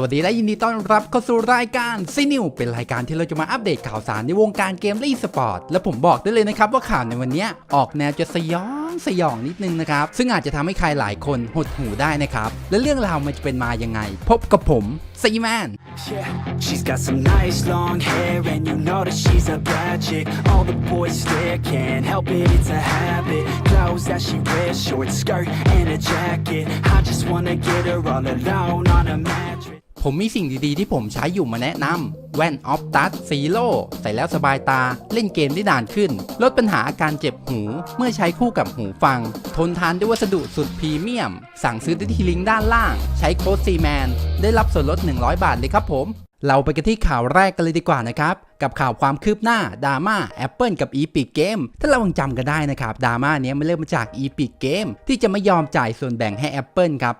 วัสดีและยินดีต้อนรับเข้าสู่รายการซีนิวเป็นรายการที่เราจะมาอัปเดตข่าวสารในวงการเกมและอีสปอร์ตและผมบอกได้เลยนะครับว่าข่าวในวันนี้ออกแนวจะสยองสยองนิดนึงนะครับ ซึ่งอาจจะทำให้ใครหลายคนหดหูได้นะครับ และเรื่องราวมันจะเป็นมายังไง พบกับผมซีแมน Yeah, she's got some nice long hair, and you know that she's a bad chick. All the boys stare, can't help it, it's a habit. Clothes that she wears, short skirt and a jacket. I just wanna get her all alone on a mattress. ผมมีสิ่งดีๆ ที่ผมใช้อยู่มาแนะนำแว่นออฟตัสซีโร่ใส่แล้วสบายตา เล่นเกมได้นานขึ้น ลดปัญหาอาการเจ็บหู เมื่อใช้คู่กับหูฟัง ทนทานด้วยวัสดุสุดพรีเมียม สั่งซื้อได้ที่ลิงก์ด้านล่าง ใช้โค้ดซีแมนได้รับส่วนลด 100 บาทเลยครับผม เราไปกันที่ข่าวแรกกันเลยดีกว่านะครับ กับข่าวความคืบหน้าดราม่า Apple กับ Epic Game ถ้าเรายังจำกันได้นะครับดราม่าเนี้ยมันเริ่มมาจาก Epic Game ที่จะไม่ยอมจ่ายส่วนแบ่งให้ Apple ครับ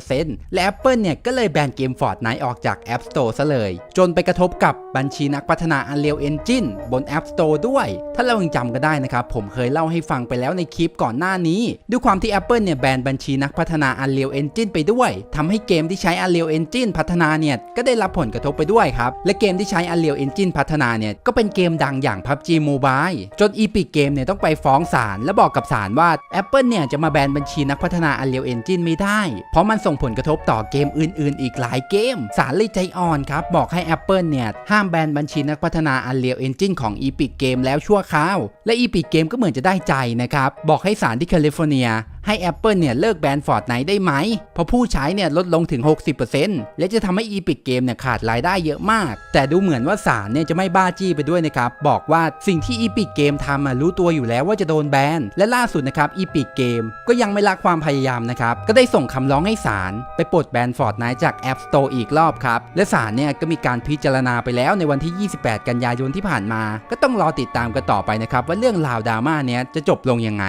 30%และ Apple เนี่ยก็เลยแบนเกม Fortnite ออกจาก App Store ซะเลย จนไปกระทบกับบัญชีนักพัฒนา Unreal Engine บน App Store ด้วย ถ้าเรายังจำกันได้นะครับ ผมเคยเล่าให้ฟังไปแล้วในคลิปก่อนหน้านี้ ด้วยความที่ Apple เนี่ยแบนบัญชีนักพัฒนา Unreal Engine ไปด้วยทำให้เกมที่ใช้ Unreal Engine พัฒนาเนี่ยก็ได้รับผลกระทบไปด้วยครับและเกมที่ใช้ Unreal Engine พัฒนาเนี่ยก็เป็นเกมดังอย่าง PUBG Mobile จน Epic Game เนี่ยต้องไปฟ้องศาลและบอกกับศาลว่า Apple เนี่ยจะมาแบนบัญชีนักพัฒนา Unreal Engine ไม่ได้ เพราะมันส่งผลกระทบต่อเกมอื่นๆ อีกหลายเกมศาลเลยใจอ่อนครับ บอกให้ Apple เนี่ยห้ามแบนบัญชีนักพัฒนา Unreal Engine ของ Epic Game แล้วชั่วคราว และ Epic Game ก็เหมือนจะได้ใจนะครับบอกให้ศาลที่แคลิฟอร์เนีย ให้ Apple เนี่ยเลิกแบน Fortnite ได้ไหม เพราะผู้ใช้เนี่ยลดลงถึง 60%และจะทำให้ Epic Game เนี่ยขาดรายได้เยอะมาก แต่ดูเหมือนว่าศาลเนี่ยจะไม่บ้าจี้ไปด้วยนะครับ บอกว่าสิ่งที่ Epic Game ทำรู้ตัวอยู่แล้วว่าจะโดนแบน และล่าสุดนะครับ Epic Game ก็ยังไม่ละความพยายามนะครับ ก็ได้ส่งคำร้องให้ศาลไปปลดแบน Fortnite จาก App Store อีกรอบครับ และศาลเนี่ยก็มีการพิจารณาไปแล้วในวันที่ 28 กันยายนที่ผ่านมา ก็ต้องรอติดตามกันต่อไปนะครับว่าเรื่องราวดราม่าเนี้ยจะจบลงยังไง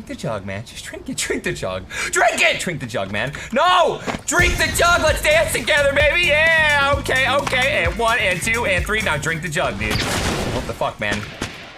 Drink the jug, man. Just drink it. Drink the jug. Drink it. Drink the jug, man. No! Drink the jug. Let's dance together, baby. Yeah. Okay. Okay. And one, and two, and three. Now drink the jug, dude. What the fuck, man?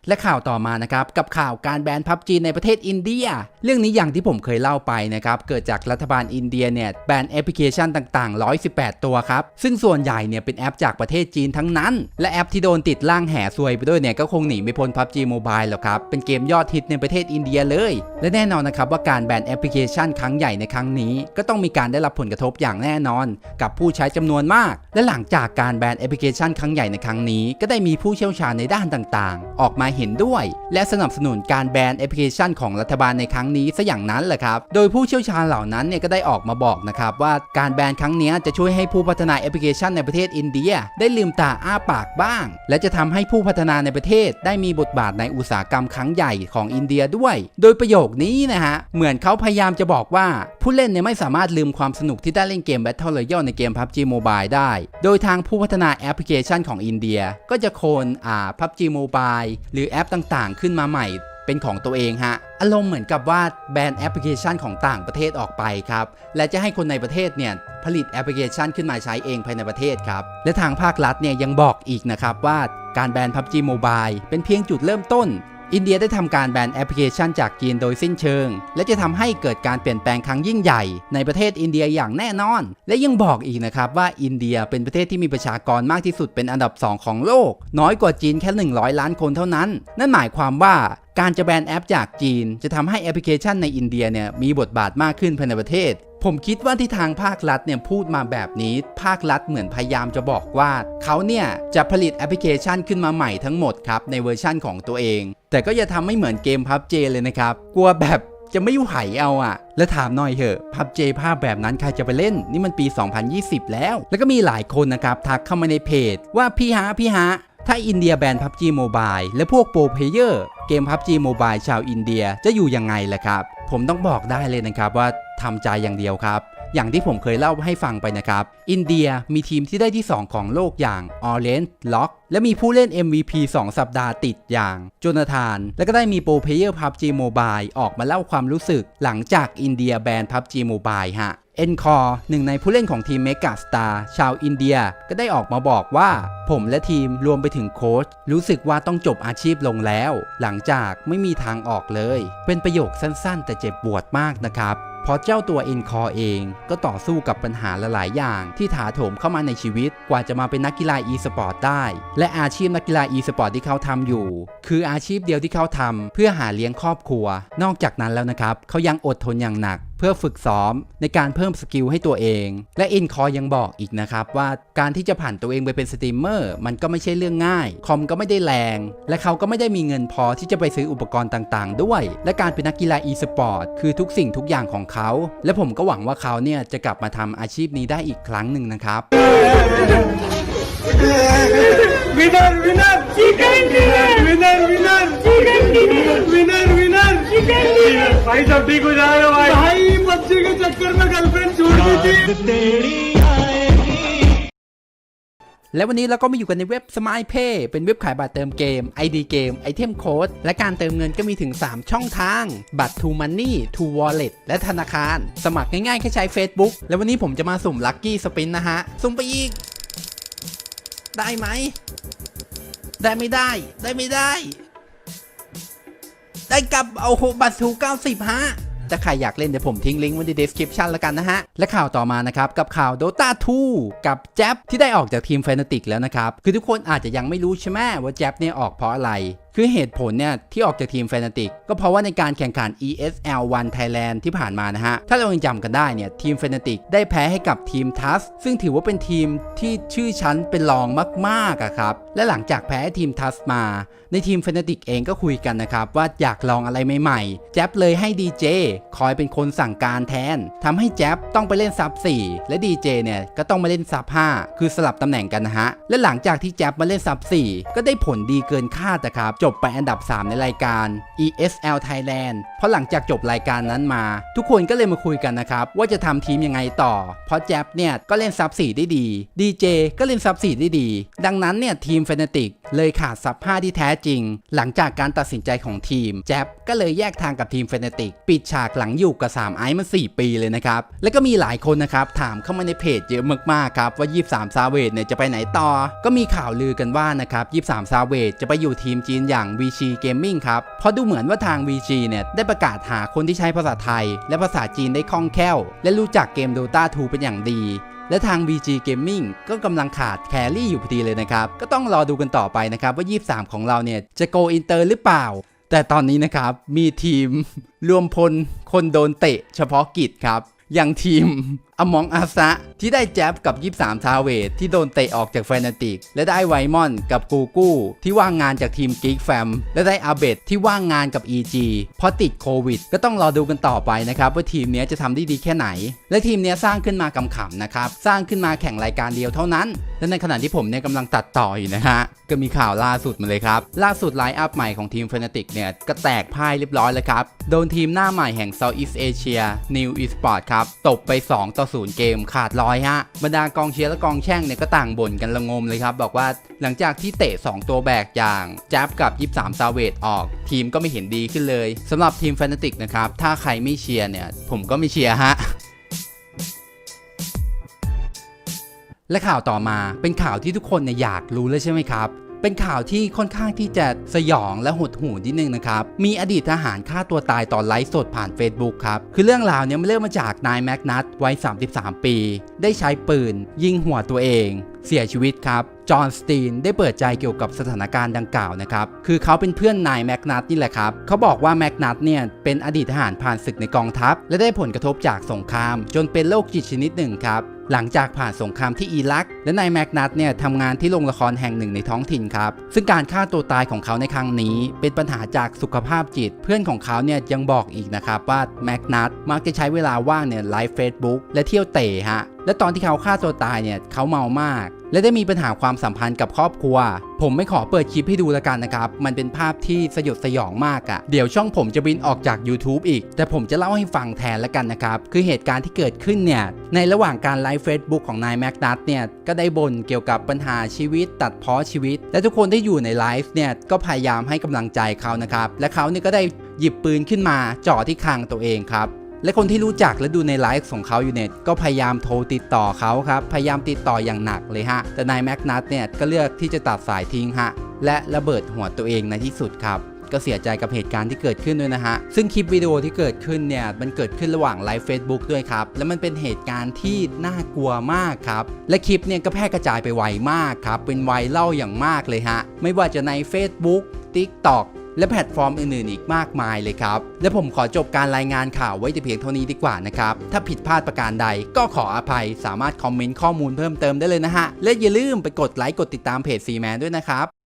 และข่าวต่อมานะครับกับข่าวการแบนพับจีในประเทศอินเดีย เรื่องนี้อย่างที่ผมเคยเล่าไปนะครับเกิดจากรัฐบาลอินเดียเนี่ยแบนแอปพลิเคชันต่าง ๆ 118 ตัวครับ ซึ่งส่วนใหญ่เนี่ยเป็นแอปจากประเทศจีนทั้งนั้น และแอปที่โดนติดล่างแห่ซวยไปด้วยเนี่ยก็คงหนีไม่พ้น PUBG Mobile หรอกครับ เป็นเกมยอดฮิตในประเทศอินเดียเลย และแน่นอนนะครับว่าการแบนแอปพลิเคชันครั้งใหญ่ในครั้งนี้ ก็ต้องมีการได้รับผลกระทบอย่างแน่นอน กับผู้ใช้จำนวนมาก และหลังจากการแบนแอปพลิเคชันครั้งใหญ่ในครั้งนี้ ก็ได้มีผู้เชี่ยวชาญในด้านต่าง ๆ ออกมาเห็นด้วย และสนับสนุนการแบนแอปพลิเคชันของรัฐบาลในครั้งนี้ซะอย่างนั้นแหละครับ โดยผู้เชี่ยวชาญเหล่านั้นเนี่ยก็ได้ออกมาบอกนะครับว่าการแบนครั้งนี้จะช่วยให้ผู้พัฒนาแอปพลิเคชันในประเทศอินเดีย ได้ลืมตาอ้าปากบ้าง และจะทำให้ผู้พัฒนาในประเทศ ได้มีบทบาทในอุตสาหกรรมครั้งใหญ่ของอินเดียด้วย โดยประโยคนี้นะฮะเหมือนเขาพยายามจะบอกว่าผู้เล่นเนี่ยไม่สามารถลืมความสนุกที่ได้เล่นเกม Battle Royale ในเกม PUBG Mobile ได้ โดยทางผู้พัฒนาแอปพลิเคชันของอินเดีย ก็จะโคนอ่า PUBG Mobile หรือือแอปต่างๆ ขึ้นมาใหม่เป็นของตัวเองฮะ อารมณ์เหมือนกับว่าแบนแอปพลิเคชันของต่างประเทศออกไปครับ และจะให้คนในประเทศเนี่ยผลิตแอปพลิเคชันขึ้นมาใช้เองภายในประเทศครับ และทางภาครัฐเนี่ยยังบอกอีกนะครับว่าการแบน PUBG Mobile เป็นเพียงจุดเริ่มต้น อินเดียได้ทำการแบนแอปพลิเคชันจากจีนโดยสิ้นเชิง และจะทำให้เกิดการเปลี่ยนแปลงครั้งยิ่งใหญ่ในประเทศอินเดียอย่างแน่นอน และยังบอกอีกนะครับว่าอินเดียเป็นประเทศที่มีประชากรมากที่สุดเป็นอันดับ 2 ของโลก น้อยกว่าจีนแค่ 100 ล้านคนเท่านั้น นั่นหมายความว่าการจะแบนแอปจากจีน จะทำให้แอปพลิเคชันในอินเดียเนี่ยมีบทบาทมากขึ้นภายในประเทศ ผมคิดว่าที่ทางภาครัฐเนี่ยพูดมาแบบนี้ ภาครัฐเหมือนพยายามจะบอกว่า เขาเนี่ยจะผลิตแอปพลิเคชันขึ้นมาใหม่ทั้งหมดครับ ในเวอร์ชั่นของตัวเอง แต่ก็อย่าทำไม่เหมือนเกมพับเจเลยนะครับ กลัวแบบจะไม่ไหวเอาอะแล้วถามหน่อยเถอะพับเจภาพแบบนั้นใครจะไปเล่น นี่มันปี 2020 แล้ว แล้วก็มีหลายคนนะครับทักเข้ามาในเพจ ว่าพี่ฮะพี่ฮะถ้าอินเดียแบน PUBG Mobile และพวกโปรเพลเยอร์เกม PUBG Mobile ชาวอินเดียจะอยู่ยังไงล่ะครับ ผมต้องบอกได้เลยนะครับว่าทำใจอย่างเดียวครับ อย่างที่ผมเคยเล่าให้ฟังไปนะครับ อินเดียมีทีมที่ได้ที่ 2 ของโลกอย่าง Orange Lock และมีผู้เล่น MVP 2 สัปดาห์ติดอย่างโจนาธาน และก็ได้มีโปรเพเยอร์ PUBG Mobile ออกมาเล่าความรู้สึก หลังจากอินเดียแบน PUBG Mobile ฮะเอ็นคอร์หนึ่งในผู้เล่นของทีมเมกาสตาร์ชาวอินเดียก็ได้ออกมาบอกว่า ผมและทีมรวมไปถึงโค้ชรู้สึกว่าต้องจบอาชีพลงแล้ว หลังจากไม่มีทางออกเลย เป็นประโยคสั้นๆ แต่เจ็บปวดมากนะครับ เพราะเจ้าตัวเอ็นคอเองก็ต่อสู้กับปัญหาหลายๆอย่างที่ถาโถมเข้ามาในชีวิตกว่าจะมาเป็นนักกีฬา e-sport ได้ และอาชีพนักกีฬา e-sport ที่เขาทำอยู่ คืออาชีพเดียวที่เขาทำเพื่อหาเลี้ยงครอบครัว นอกจากนั้นแล้วนะครับเขายังอดทนอย่างหนัก พื่อฝึกซ้อมในการเพิ่มสกิลให้ตัวเอง และอินคอยังบอกอีกนะครับว่าการที่จะผ่านตัวเองไปเป็นสตรีมเมอร์มันก็ไม่ใช่เรื่องง่าย คอมก็ไม่ได้แรง และเขาก็ไม่ได้มีเงินพอที่จะไปซื้ออุปกรณ์ต่างๆ ด้วย และการเป็นนักกีฬา e-sport คือทุกสิ่งทุกอย่างของเขา และผมก็หวังว่าเขาเนี่ยจะกลับมาทำอาชีพนี้ได้อีกครั้งหนึ่งนะครับ winner winner chicken dinner winner winner chicken dinner winner winner chicken dinner भाई सब ठीक हो जाएगा भाई भाई बच्चे के चक्कर में गर्लफ्रेंड छोड़ दी थी และวันนี้เราก็มาอยู่กันในเว็บ Smile Pay เป็นเว็บขายบัตรเติมเกม ID เกม ไอเทมโค้ด และการเติมเงินก็มีถึง 3 ช่องทาง บัตร To Money To Wallet และธนาคาร สมัครง่ายๆแค่ใช้ Facebook แล้ววันนี้ผมจะมาสุ่ม Lucky Spin นะฮะ สุ่มไปอีก ได้ไหม ได้ไม่ได้ ได้ไม่ได้ ได้กับเอาโหบัตรถูก90 ฮะ ถ้าใครอยากเล่นเดี๋ยวผมทิ้งลิงก์ไว้ใน description แล้วกันนะฮะ และข่าวต่อมานะครับ กับข่าว Dota 2 กับแจ๊บที่ได้ออกจากทีม Fnatic แล้วนะครับ คือทุกคนอาจจะยังไม่รู้ใช่ไหมว่าแจ๊บเนี่ยออกเพราะอะไร คือเหตุผลเนี่ยที่ออกจากทีม Fnatic ก็เพราะว่าในการแข่งขัน ESL 1 Thailand ที่ผ่านมานะฮะ ถ้าเรายังจำกันได้เนี่ยทีม Fnatic ได้แพ้ให้กับทีมทัสซึ่งถือว่าเป็นทีมที่ชื่อชั้นเป็นรองมากๆอะครับ และหลังจากแพ้ทีมทัสมา ในทีม Fnatic เองก็คุยกันนะครับ ว่าอยากลองอะไรใหม่ๆ แจ๊บเลยให้ DJ คอยเป็นคนสั่งการแทนทำให้แจ๊บต้องไปเล่นซับ4และ DJ เจเนี่ยก็ต้องมาเล่นซับ5คือสลับตำแหน่งกันนะฮะและหลังจากที่แจ๊บมาเล่นซับ4ก็ได้ผลดีเกินคาดนะครับจบไปอันดับ 3 ในรายการ ESL Thailand เพราะหลังจากจบรายการนั้นมา ทุกคนก็เลยมาคุยกันนะครับ ว่าจะทำทีมยังไงต่อ เพราะแจ๊บเนี่ยก็เล่นซับ4ได้ดี DJ ก็เล่นซับ4ได้ดี ดังนั้นเนี่ยทีม Fnatic เลยขาดซับ5ที่แท้จริง หลังจากการตัดสินใจของทีม แจ๊บก็เลยแยกทางกับทีม Fnatic ปิดฉากหลังอยู่กับ3ไอซ์มา4 ปีเลยนะครับ แล้วก็มีหลายคนนะครับถามเข้ามาในเพจเยอะมากๆครับว่า 23 ซาเวดเนี่ยจะไปไหนต่อ ก็มีข่าวลือกันว่านะครับ 23 ซาเวดจะไปอยู่ทีมจีนอย่าง VG Gaming ครับ เพราะดูเหมือนว่าทาง VG เนี่ยได้ประกาศหาคนที่ใช้ภาษาไทย และภาษาจีนได้คล่องแคล่ว และรู้จักเกม Dota 2 เป็นอย่างดี และทาง VG Gaming ก็กำลังขาดแครี่อยู่พอดีเลยนะครับ ก็ต้องรอดูกันต่อไปนะครับว่า 23 ของเราเนี่ยจะโกอินเตอร์หรือเปล่าแต่ตอนนี้นะครับมีทีมรวมพลคนโดนเตะเฉพาะกิจครับ อย่างทีม อมองอาซะที่ได้แจ๊บกับ 23 ทาเวทที่โดนเตะออกจากแฟนาติก และได้ไวมอนกับกูกู้ที่ว่างงานจากทีมกิกแฟมและได้อาเบตที่ว่างงานกับ EG เพราะติดโควิด ก็ต้องรอดูกันต่อไปนะครับ ว่าทีมนี้จะทำได้ดีแค่ไหน และทีมนี้สร้างขึ้นมากำขำนะครับ สร้างขึ้นมาแข่งรายการเดียวเท่านั้น และในขณะที่ผมเนี่ยกำลังตัดต่ออยู่นะฮะก็มีข่าวล่าสุดมาเลยครับ ล่าสุดไลน์อัพใหม่ของทีม Fnatic เนี่ยก็แตกพ่ายเรียบร้อยแล้วครับโดนทีมหน้าใหม่แห่ง Southeast Asia New Esport ครับตบไป 2 ต่อ0 เกมขาดร้อยฮะบรรดากองเชียร์และกองแช่งเนี่ยก็ต่างบ่นกันละงมเลยครับบอกว่าหลังจากที่เตะ 2 ตัวแบกอย่างแจ๊บกับ 23 ซาเวตออก ทีมก็ไม่เห็นดีขึ้นเลยสำหรับทีม Fnatic นะครับถ้าใครไม่เชียร์เนี่ยผมก็ไม่เชียร์ฮะและข่าวต่อมาเป็นข่าวที่ทุกคนเนี่ยอยากรู้เลยใช่ไหมครับ เป็นข่าวที่ค่อนข้างที่จะสยองและหดหู่นิดนึงนะครับ มีอดีตทหารฆ่าตัวตายตอนไลฟ์สดผ่าน Facebook ครับ คือเรื่องราวเนี่ยมันเริ่มมาจากนายแม็กนัทวัย 33 ปี ได้ใช้ปืน ยิงหัวตัวเอง เสียชีวิตครับจอห์นสตีนได้เปิดใจเกี่ยวกับสถานการณ์ดังกล่าวนะครับ คือเขาเป็นเพื่อนนายแมกนัทนี่แหละครับ เขาบอกว่าแมกนัทเนี่ยเป็นอดีตทหารผ่านศึกในกองทัพ และได้ผลกระทบจากสงคราม จนเป็นโรคจิตชนิดหนึ่งครับ หลังจากผ่านสงครามที่อิรัก และนายแมกนัตเนี่ยทำงานที่โรงละครแห่งหนึ่งในท้องถิ่นครับ ซึ่งการฆ่าตัวตายของเขาในครั้งนี้ เป็นปัญหาจากสุขภาพจิต เพื่อนของเขาเนี่ยยังบอกอีกนะครับว่าแมกนัตมักจะใช้เวลาว่างเนี่ยไลฟ์เฟซบุ๊กและเที่ยวเตะฮะและตอนที่เขาฆ่าตัวตายเนี่ยเขาเมามาก และได้มีปัญหาความสัมพันธ์กับครอบครัว ผมไม่ขอเปิดคลิปให้ดูแล้วกันนะครับ มันเป็นภาพที่สยดสยองมากอะ่ะ เดี๋ยวช่องผมจะบินออกจาก YouTube อีก แต่ผมจะเล่าให้ฟังแทนแล้วกันนะครับ คือเหตุการณ์ที่เกิดขึ้นเนี่ย ในระหว่างการไลฟ์เฟซบุ๊กของนายแม็กนัทเนี่ย ก็ได้บ่นเกี่ยวกับปัญหาชีวิต ตัดเพ้อชีวิต และทุกคนที่อยู่ในไลฟ์เนี่ย ก็พยายามให้กำลังใจเขานะครับ และเขาเนี่ยก็ได้หยิบปืนขึ้นมาจ่อที่คางตัวเองครับ และคนที่รู้จักและดูในไลฟ์ของเขาอยู่เนี่ยก็พยายามโทรติดต่อเขาครับ พยายามติดต่ออย่างหนักเลยฮะ แต่นายแม็กนัทเนี่ยก็เลือกที่จะตัดสายทิ้งฮะ และระเบิดหัวตัวเองในที่สุดครับก็เสียใจกับเหตุการณ์ที่เกิดขึ้นด้วยนะฮะ ซึ่งคลิปวิดีโอที่เกิดขึ้นเนี่ย มันเกิดขึ้นระหว่างไลฟ์ Facebook ด้วยครับ และมันเป็นเหตุการณ์ที่น่ากลัวมากครับ และคลิปเนี่ยก็แพร่กระจายไปไวมากครับ เป็นไวรัลอย่างมากเลยฮะ ไม่ว่าจะใน Facebook TikTok และแพลตฟอร์มอื่นๆอีกมากมายเลยครับ และผมขอจบการรายงานข่าวไว้แต่เพียงเท่านี้ดีกว่านะครับ ถ้าผิดพลาดประการใดก็ขออภัยสามารถคอมเมนต์ข้อมูลเพิ่มเติมได้เลยนะฮะ และอย่าลืมไปกดไลค์กดติดตามเพจซีแมนด้วยนะครับ